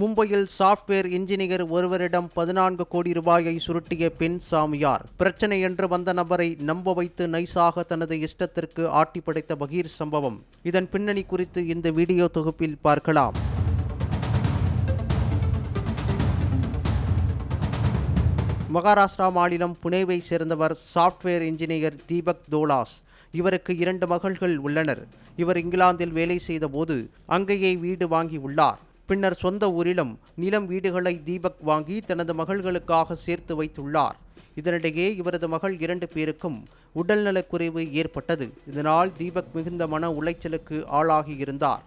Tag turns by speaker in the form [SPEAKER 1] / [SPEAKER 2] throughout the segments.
[SPEAKER 1] மும்பையில் software engineer ஒருவரிடம் பதினான்கு கோடி ரூபாயை சுருட்டிய பெண் சாமியார். பிரச்சனை என்று வந்த நபரை நம்ப வைத்து நைசாக தனது இஷ்டத்திற்கு ஆட்டி படைத்த பகீர் சம்பவம். இதன் பின்னணி குறித்து இந்த வீடியோ தொகுப்பில் பார்க்கலாம். மகாராஷ்டிரா மாநிலம் புனேவை சேர்ந்தவர் சாஃப்ட்வேர் இன்ஜினியர் தீபக் தோலாஸ். இவருக்கு இரண்டு மகள்கள் உள்ளனர். இவர் இங்கிலாந்தில் வேலை செய்தபோது அங்கேயே வீடு வாங்கி உள்ளார். பின்னர் சொந்த ஊரிலும் நிலம் வீடுகளை தீபக் வாங்கி தனது மகள்களுக்காக சேர்த்து வைத்துள்ளார். இதனிடையே இவரது மகள் இரண்டு பேருக்கும் உடல்நலக்குறைவு ஏற்பட்டது. இதனால் தீபக் மிகுந்த மன உளைச்சலுக்கு ஆளாகியிருந்தார்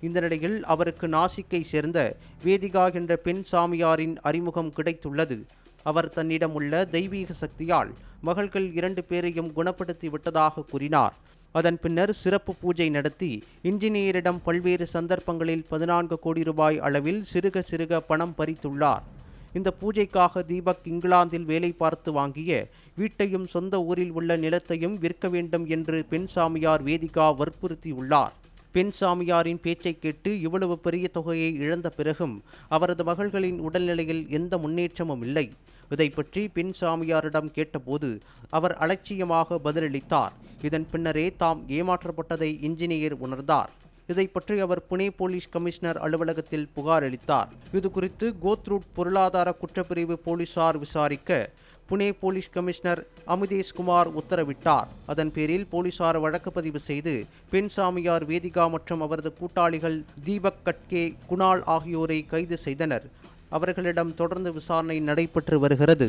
[SPEAKER 1] இந்த நிலையில் அவருக்கு நாசிக்கை சேர்ந்த வேதிகா என்ற பெண் சாமியாரின் அறிமுகம் கிடைத்துள்ளது. அவர் தன்னிடம் உள்ள தெய்வீக சக்தியால் மகள்கள் இரண்டு பேரையும் குணப்படுத்தி விட்டதாக கூறினார். அதன் பின்னர் சிறப்பு பூஜை நடத்தி இன்ஜினியரிடம் பல்வேறு சந்தர்ப்பங்களில் பதினான்கு கோடி ரூபாய் அளவில் சிறுக சிறுக பணம் பறித்துள்ளார். இந்த பூஜைக்காக தீபக் இங்கிலாந்தில் வேலை பார்த்து வாங்கிய வீட்டையும் சொந்த ஊரில் உள்ள நிலத்தையும் விற்க வேண்டும் என்று பெண் சாமியார் வேதிகா வற்புறுத்தியுள்ளார். பெண் சாமியாரின் பேச்சை கேட்டு இவ்வளவு பெரிய தொகையை இழந்த பிறகும் அவரது மகள்களின் உடல்நிலையில் எந்த முன்னேற்றமும் இல்லை. இதை பற்றி பெண் சாமியாரிடம் கேட்டபோது அவர் அலட்சியமாக பதிலளித்தார். இதன் பின்னரே தாம் ஏமாற்றப்பட்டதை இன்ஜினியர் உணர்ந்தார். இதை பற்றி அவர் புனே போலீஸ் கமிஷனர் அலுவலகத்தில் புகார் அளித்தார். இது குறித்து கோத்ரூட் பொருளாதார குற்றப்பிரிவு போலீசார் விசாரிக்க புனே போலீஸ் கமிஷனர் அமிதேஷ் குமார் உத்தரவிட்டார். அதன் பேரில் போலீசார் வழக்கு பதிவு செய்து பெண் சாமியார் வேதிகா மற்றும் அவரது கூட்டாளிகள் தீபக் கட்கே குணால் ஆகியோரை கைது செய்தனர். அவர்களிடம் தொடர்ந்து விசாரணை நடைபெற்று வருகிறது.